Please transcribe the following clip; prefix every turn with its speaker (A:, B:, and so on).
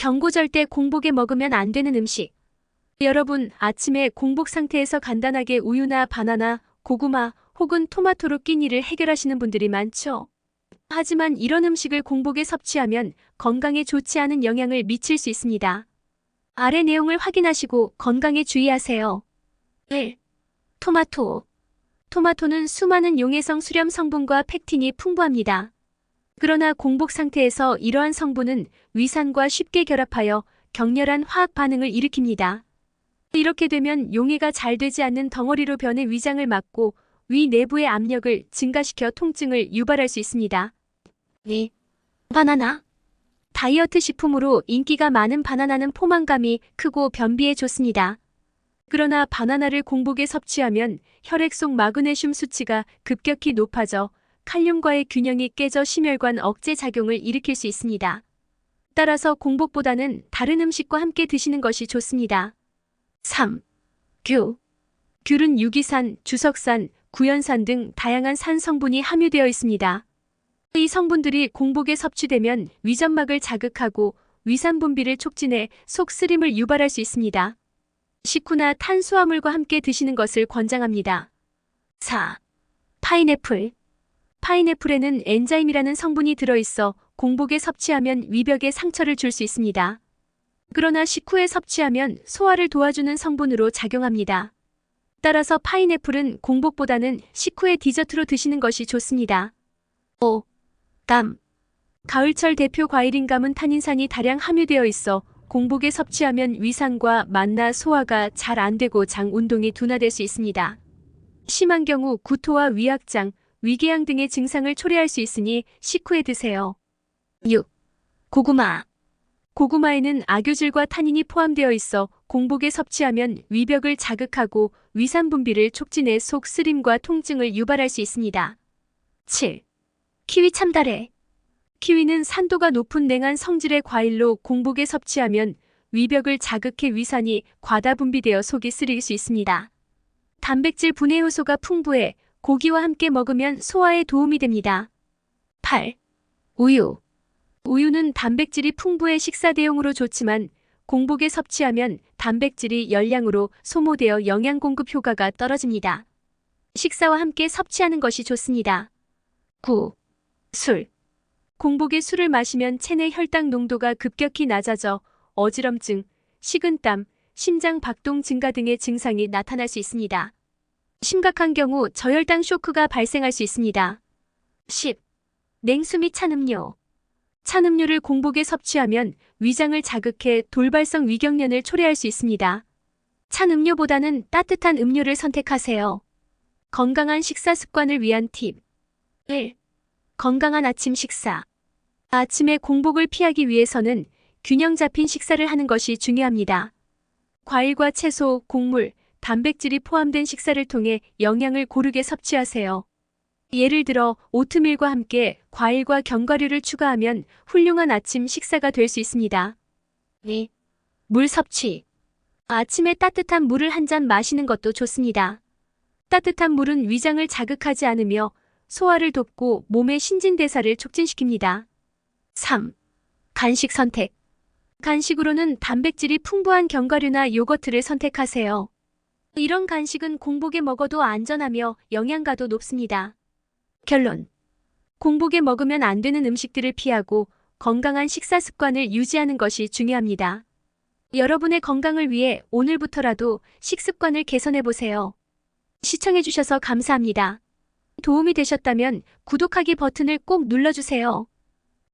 A: 경고절 때 공복에 먹으면 안 되는 음식. 여러분, 아침에 공복 상태에서 간단하게 우유나 바나나, 고구마 혹은 토마토로 끼니를 해결하시는 분들이 많죠. 하지만 이런 음식을 공복에 섭취하면 건강에 좋지 않은 영향을 미칠 수 있습니다. 아래 내용을 확인하시고 건강에 주의하세요. 1. 토마토. 토마토는 수많은 용해성 수렴 성분과 팩틴이 풍부합니다. 그러나 공복 상태에서 이러한 성분은 위산과 쉽게 결합하여 격렬한 화학 반응을 일으킵니다. 이렇게 되면 용해가 잘 되지 않는 덩어리로 변해 위장을 막고 위 내부의 압력을 증가시켜 통증을 유발할 수 있습니다. 2. 바나나. 다이어트 식품으로 인기가 많은 바나나는 포만감이 크고 변비에 좋습니다. 그러나 바나나를 공복에 섭취하면 혈액 속 마그네슘 수치가 급격히 높아져 칼륨과의 균형이 깨져 심혈관 억제 작용을 일으킬 수 있습니다. 따라서 공복보다는 다른 음식과 함께 드시는 것이 좋습니다. 3. 귤. 귤은 유기산, 주석산, 구연산 등 다양한 산 성분이 함유되어 있습니다. 이 성분들이 공복에 섭취되면 위점막을 자극하고 위산 분비를 촉진해 속 쓰림을 유발할 수 있습니다. 식후나 탄수화물과 함께 드시는 것을 권장합니다. 4. 파인애플. 파인애플에는 엔자임이라는 성분이 들어있어 공복에 섭취하면 위벽에 상처를 줄 수 있습니다. 그러나 식후에 섭취하면 소화를 도와주는 성분으로 작용합니다. 따라서 파인애플은 공복보다는 식후에 디저트로 드시는 것이 좋습니다. 5. 감. 가을철 대표 과일인 감은 탄닌산이 다량 함유되어 있어 공복에 섭취하면 위산과 만나 소화가 잘 안 되고 장 운동이 둔화될 수 있습니다. 심한 경우 구토와 위악장, 위궤양 등의 증상을 초래할 수 있으니 식후에 드세요. 6. 고구마. 고구마에는 악유질과 타닌이 포함되어 있어 공복에 섭취하면 위벽을 자극하고 위산 분비를 촉진해 속 쓰림과 통증을 유발할 수 있습니다. 7. 키위 참다래. 키위는 산도가 높은 냉한 성질의 과일로 공복에 섭취하면 위벽을 자극해 위산이 과다 분비되어 속이 쓰릴 수 있습니다. 단백질 분해 효소가 풍부해 고기와 함께 먹으면 소화에 도움이 됩니다. 8. 우유. 우유는 단백질이 풍부해 식사 대용으로 좋지만 공복에 섭취하면 단백질이 열량으로 소모되어 영양 공급 효과가 떨어집니다. 식사와 함께 섭취하는 것이 좋습니다. 9. 술. 공복에 술을 마시면 체내 혈당 농도가 급격히 낮아져 어지럼증, 식은땀, 심장 박동 증가 등의 증상이 나타날 수 있습니다. 심각한 경우 저혈당 쇼크가 발생할 수 있습니다. 10. 냉수 및 찬음료. 찬음료를 공복에 섭취하면 위장을 자극해 돌발성 위경련을 초래할 수 있습니다. 찬음료보다는 따뜻한 음료를 선택하세요. 건강한 식사 습관을 위한 팁. 1. 건강한 아침 식사. 아침에 공복을 피하기 위해서는 균형 잡힌 식사를 하는 것이 중요합니다. 과일과 채소, 곡물, 단백질이 포함된 식사를 통해 영양을 고르게 섭취하세요. 예를 들어 오트밀과 함께 과일과 견과류를 추가하면 훌륭한 아침 식사가 될 수 있습니다. 2. 물 섭취. 아침에 따뜻한 물을 한 잔 마시는 것도 좋습니다. 따뜻한 물은 위장을 자극하지 않으며 소화를 돕고 몸의 신진대사를 촉진시킵니다. 3. 간식 선택. 간식으로는 단백질이 풍부한 견과류나 요거트를 선택하세요. 이런 간식은 공복에 먹어도 안전하며 영양가도 높습니다. 결론. 공복에 먹으면 안 되는 음식들을 피하고 건강한 식사 습관을 유지하는 것이 중요합니다. 여러분의 건강을 위해 오늘부터라도 식습관을 개선해 보세요. 시청해주셔서 감사합니다. 도움이 되셨다면 구독하기 버튼을 꼭 눌러주세요.